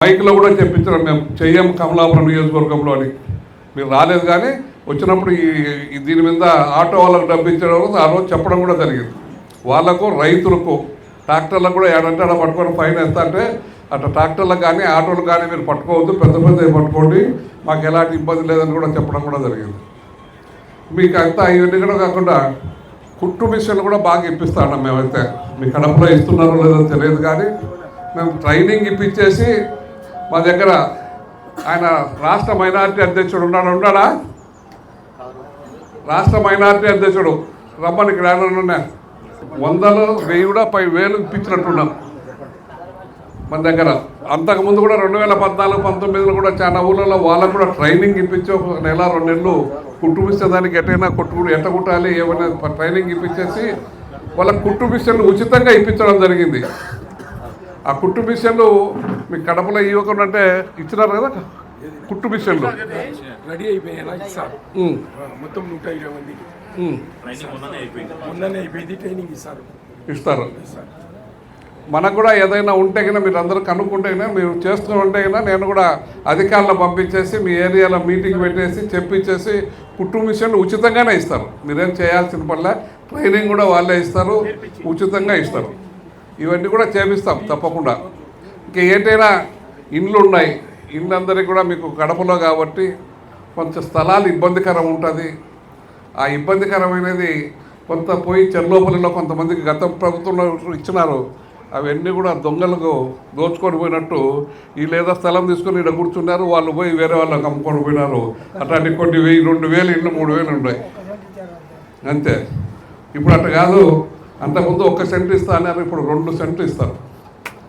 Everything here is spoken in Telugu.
మైక్లో కూడా చెప్పించడం మేము చెయ్యం కమలాపురం నియోజకవర్గంలో అని. మీరు రాలేదు కానీ వచ్చినప్పుడు ఈ దీని మీద ఆటో వాళ్ళకు డబ్బించడం ఆ రోజు చెప్పడం కూడా జరిగింది. వాళ్ళకు రైతులకు ట్రాక్టర్లకు కూడా ఏడంటే అలా పట్టుకొని ఫైన్ ఎంత అంటే అట్లా ట్రాక్టర్లకు కానీ ఆటోలకు కానీ మీరు పట్టుకోవద్దు పెద్ద పెద్దవి పట్టుకోండి మాకు ఎలాంటి ఇబ్బంది లేదని కూడా చెప్పడం కూడా జరిగింది. మీకు అంతా ఇవన్నీ కూడా కాకుండా కుట్టు మిషన్లు కూడా బాగా ఇప్పిస్తా మేమైతే. మీ కడపలో ఇస్తున్నారో లేదో తెలియదు కానీ మేము ట్రైనింగ్ ఇప్పించేసి మా దగ్గర ఆయన రాష్ట్ర మైనార్టీ అధ్యక్షుడు ఉన్నాడు. ఉన్నాడా? రాష్ట్ర మైనారిటీ అధ్యక్షుడు. రమ్మని గ్రామంలోనే వందలు వెయ్యి కూడా పై వేలు ఇప్పించినట్టున్నాం మన దగ్గర. అంతకుముందు కూడా రెండు వేల పద్నాలుగు పంతొమ్మిదిలో కూడా చాలా ఊళ్ళలో వాళ్ళకు కూడా ట్రైనింగ్ ఇప్పించి ఒక నెల రెండు నెలలు కుట్టు దానికి ఎటైనా కొట్టు ఎట్ట కుట్టాలి ఏమైనా ట్రైనింగ్ ఇప్పించేసి వాళ్ళ కుట్టు మిషన్లు ఉచితంగా ఇప్పించడం జరిగింది. ఆ కుట్టు మిషన్లు మీ కడపలో ఇవ్వకుండా అంటే ఇచ్చినారు కదా? కుట్టు మిషన్లు. రెడీ అయిపోయాయి? ఇస్తారు మొత్తం నూట ఇరవై మందికి. ఉమ్, మొన్ననే అయిపోయింది. ట్రైనింగ్ ఇస్తారు. ఇస్తారు. మనకు కూడా ఏదైనా ఉంటే కన్నా మీరు అందరూ కనుక్కుంటే కన్నా మీరు చేస్తూ ఉంటే కన్నా నేను కూడా అధికారులను పంపించేసి మీ ఏరియాలో మీటింగ్ పెట్టేసి చెప్పించేసి కుటుంబ మిషన్లు ఉచితంగానే ఇస్తారు. మీరేం చేయాల్సిన పనిలే ట్రైనింగ్ కూడా వాళ్ళే ఇస్తారు. ఉచితంగా ఇస్తారు. ఇవన్నీ కూడా చేపిస్తాం తప్పకుండా. ఇంకా ఏంటైనా ఇండ్లు ఉన్నాయి ఇండ్లు అందరికీ కూడా మీకు కడపలో కాబట్టి కొంచెం స్థలాలు ఇబ్బందికరం ఉంటుంది. ఆ ఇబ్బందికరమైనది కొంత పోయి చెల్లోపల్లిలో కొంతమందికి గత ప్రభుత్వంలో ఇచ్చినారు అవన్నీ కూడా దొంగలకు దోచుకొని పోయినట్టు ఈ లేదా స్థలం తీసుకొని ఇక్కడ కూర్చున్నారు వాళ్ళు పోయి వేరే వాళ్ళకి అమ్ముకొని పోయినారు. అట్లాంటి కొన్ని వెయ్యి రెండు వేలు ఇండ్లు మూడు వేలు ఉన్నాయి. అంతే. ఇప్పుడు అట్లా కాదు అంతకుముందు ఒక్క సెంటర్ ఇస్తా అన్నారు ఇప్పుడు రెండు సెంట్లు ఇస్తారు.